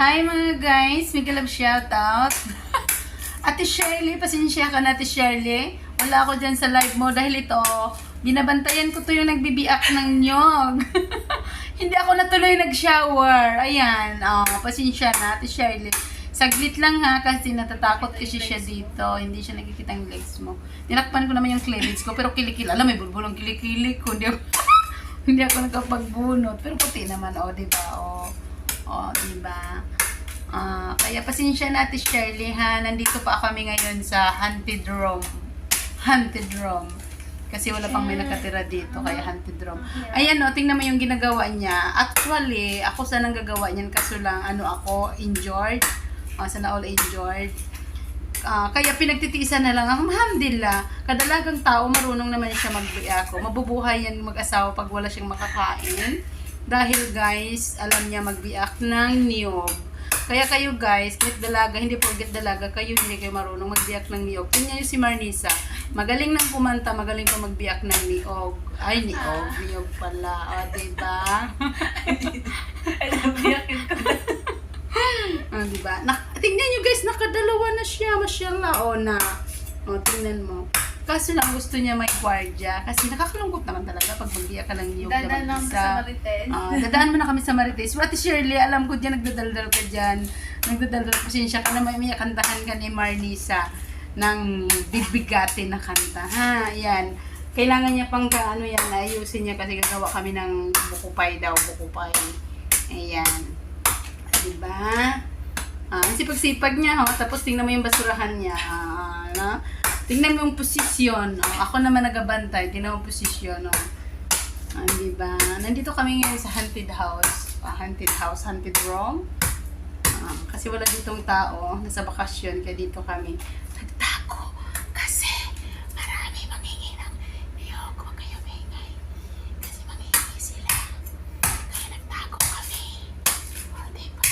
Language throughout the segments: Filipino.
Hi mga guys, Miguel Love shoutout. Ate Shirley, pasensya ka na Ate Shirley. Wala ako dyan sa live mo dahil ito, binabantayan ko to yung nagbibiak ng nyog. Hindi ako natuloy nag-shower. Ayan, oh, pasensya na Ate Shirley. Saglit lang ha, kasi natatakot kasi siya dito. Hindi siya nakikita yung legs mo. Tinakpan ko naman yung cleavage ko, pero kilikil. Alam, may bulbulong kilikili ko. Hindi ako, hindi ako nakapagbunot. Pero puti naman, oh, di ba? Oh, oh di ba? Ah, kaya pasensya na Ate Shirley ha. Nandito pa kami ngayon sa Haunted Room. Haunted Room. Kasi wala pang may nakatira dito, kaya Haunted Room. Ayan o, tingnan mo yung ginagawa niya. Actually, ako sana gagawa niyan kaso lang, ano ako, injured. Uh, sana all injured. Ah, kaya pinagtitiisan na lang ako, alhamdulillah. Kadalagang tao, marunong naman siya magbiako. Mabubuhay yan mag-asawa pag wala siyang makakain. Dahil guys, alam niya magbiak ng niyog. Kaya kayo guys, kahit dalaga, hindi porket dalaga, kayo hindi kayo marunong magbiyak ng niyog. Tingnan niyo si Marnisa. Magaling nang kumanta, magaling pa magbiyak ng niyog. Ay, niyog. Niyog pala. O, diba? Ah, di ba? Nak tingnan nyo guys, nakadalawa na siya. Mashallah. O na. O, tingnan mo. Kaso lang gusto niya may gwardiya. Kasi nakakalungkot naman talaga pag magbiyak ka ng niyog Dadaan na lang sa Marites. Ah, dadaan mo na kami sa Marites. Ate Shirley, alam ko dyan, nagdadaldal ka dyan. Nagdadaldal, pasensya ka na may may kantahan ka ni Marnisa ng bibigatin na kanta. Ha, yan. Kailangan niya pang ka, ano yan, ayusin niya kasi gagawa kami ng bukupay daw, bukupay. Ayan. Diba? Ah, ang sipag-sipag niya, ho. Tapos tingnan mo yung basurahan niya. Ah, no? Tingnan mo yung posisyon. Oh. Ako naman nagabantay. Tingnan mo yung posisyon. Oh. Ah, di ba? Nandito kami ngayon sa haunted house. Ah, haunted house, haunted room. Ah, kasi wala ditong tao. Nasa bakasyon, kaya dito kami. Nagtago. Kasi marami mangingi ng niyog. Huwag kayo maingay. Kasi mangingi sila. Kaya nagtago kami. O, di ba?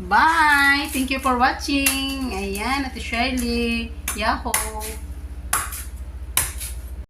Bye! Thank you for watching. Ayan, Ate Shirley. Yahoo!